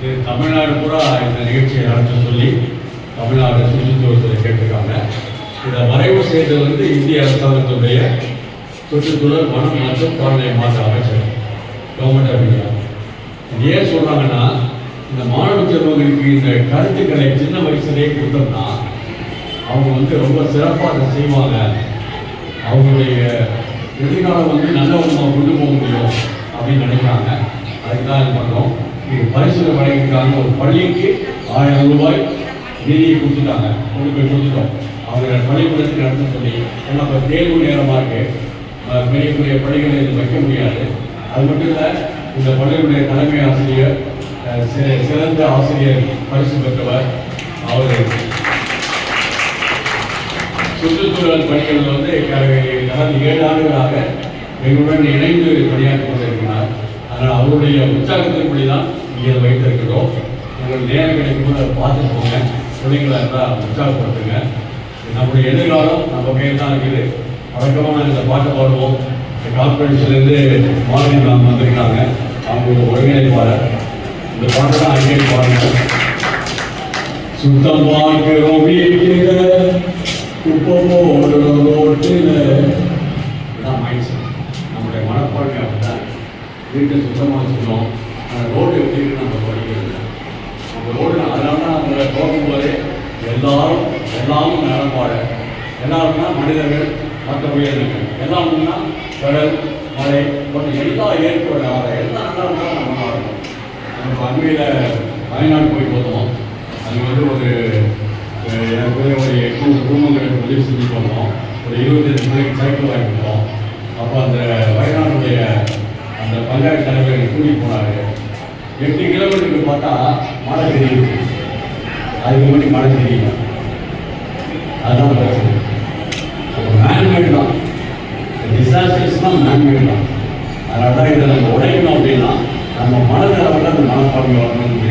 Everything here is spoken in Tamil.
இது தமிழ்நாடு பூரா இந்த நிகழ்ச்சியை நடத்த சொல்லி தமிழ்நாடு சுற்றுச்சூழல்துறை கேட்டிருக்காங்க. இதை வரைவு செய்தது வந்து இந்திய அரசாங்கத்துடைய சுற்றுச்சூழல் வனம் மற்றும் காலநிலை மாற்ற அமைச்சர் கவர்மெண்ட் ஆஃப் இந்தியா ஏன் சொல்கிறாங்கன்னா இந்த மாணவ செல்வங்களுக்கு இந்த கருத்துக்களை சின்ன வயசுலேயே கொடுத்தோம்னா அவங்க வந்து ரொம்ப சிறப்பாக அதை செய்வாங்க. அவங்களுடைய எதிர்காலம் வந்து நல்ல விதமாக கொண்டு போக முடியும் அப்படின்னு நினைக்கிறாங்க. அதுக்கு தான் இது பண்ணுறோம் பரிசுரை வழங்கியிருக்காங்க. ஒரு பள்ளிக்கு ஆயிரம் ரூபாய் நிதியை கொடுத்துட்டாங்க. கொண்டு போய் கொடுத்துட்டோம். அவங்க பள்ளிக்கூடத்துக்கு நடத்த சொல்லி ஏன்னா இப்போ தேர்வு நேரமாக இருக்கு. அஹ் பெரிய பெரிய பள்ளிகளை இது வைக்க முடியாது. அது மட்டும் இல்லை இந்த பள்ளியுடைய தலைமை ஆசிரியர் சி- சிறந்த ஆசிரியர் பரிசு பெற்றவர் அவர். சுற்றுச்சூழல் பணிகள் வந்து கடந்த ஏழு ஆண்டுகளாக எங்களுடன் இணைந்து பணியாற்றி கொண்டிருக்கிறார். அதனால் அவருடைய உற்சாகத்தின்படி தான் இங்கே இதை வைத்திருக்கிறோம். உங்களுக்கு நேரம் கிடைக்கும் போது அதை பார்த்து போங்க பிள்ளைங்களை எல்லாம் உற்சாகப்படுத்துங்க. நம்முடைய எதிர்காலம் நம்ம கையில் தான் இருக்குது. வழக்கமாக நாங்கள் இந்த பாட்டு பாடுவோம். இந்த கார்பரேஷன்லேருந்து மாநில நாம் வந்திருக்காங்க. அவங்க ஒருங்கிணைப்பாளர். இந்த பாட்டை தான் அங்கே பாருங்க சுத்தம் பார்க்கிறோம் வீட்டில போடுறோம் ரோட்டில. வீட்டை சுத்தமாக வச்சுக்கணும். அந்த ரோடு எப்படி இருக்கு நம்ம படிக்கிறது. அந்த ரோடு அதனால அந்த போகும்போதே எல்லாரும் எல்லாமும் நடப்பாட எல்லாரும்னா மனிதர்கள் மற்ற உயிரினங்கள். எல்லாம்னா கடல் மலை போன்ற எல்லா ஏற்பாடு ஆகிற எல்லா நல்லா நம்ம நல்லா நம்ம அண்மையில் வயநாடு போய் பார்த்தோம். அது வந்து ஒரு எனக்கு ஒரு எட்நூறு குடும்பங்களுக்கு உதவி செஞ்சு போனோம் ஒரு இருபத்தஞ்சு மணிக்கு சைக்கிள் வாங்கிட்டோம் அப்போ அந்த வயநாடுடைய அந்த பஞ்சாயத்து தலைவர் கூட்டி கூட்டிகிட்டு எட்டு கிலோமீட்டருக்கு பார்த்தா மழை தெரியுது அதுக்கு முன்னாடி மழை தெரியல அதுதான் பிரச்சனை. மேன்மேடு தான். டிசாஸ்டர்ஸ்லாம் தான் அதனால தான். இதை நம்ம உடைக்கணும் அப்படின்னா நம்ம மனதில் வந்து அந்த மனப்பான்மை வரணும்னு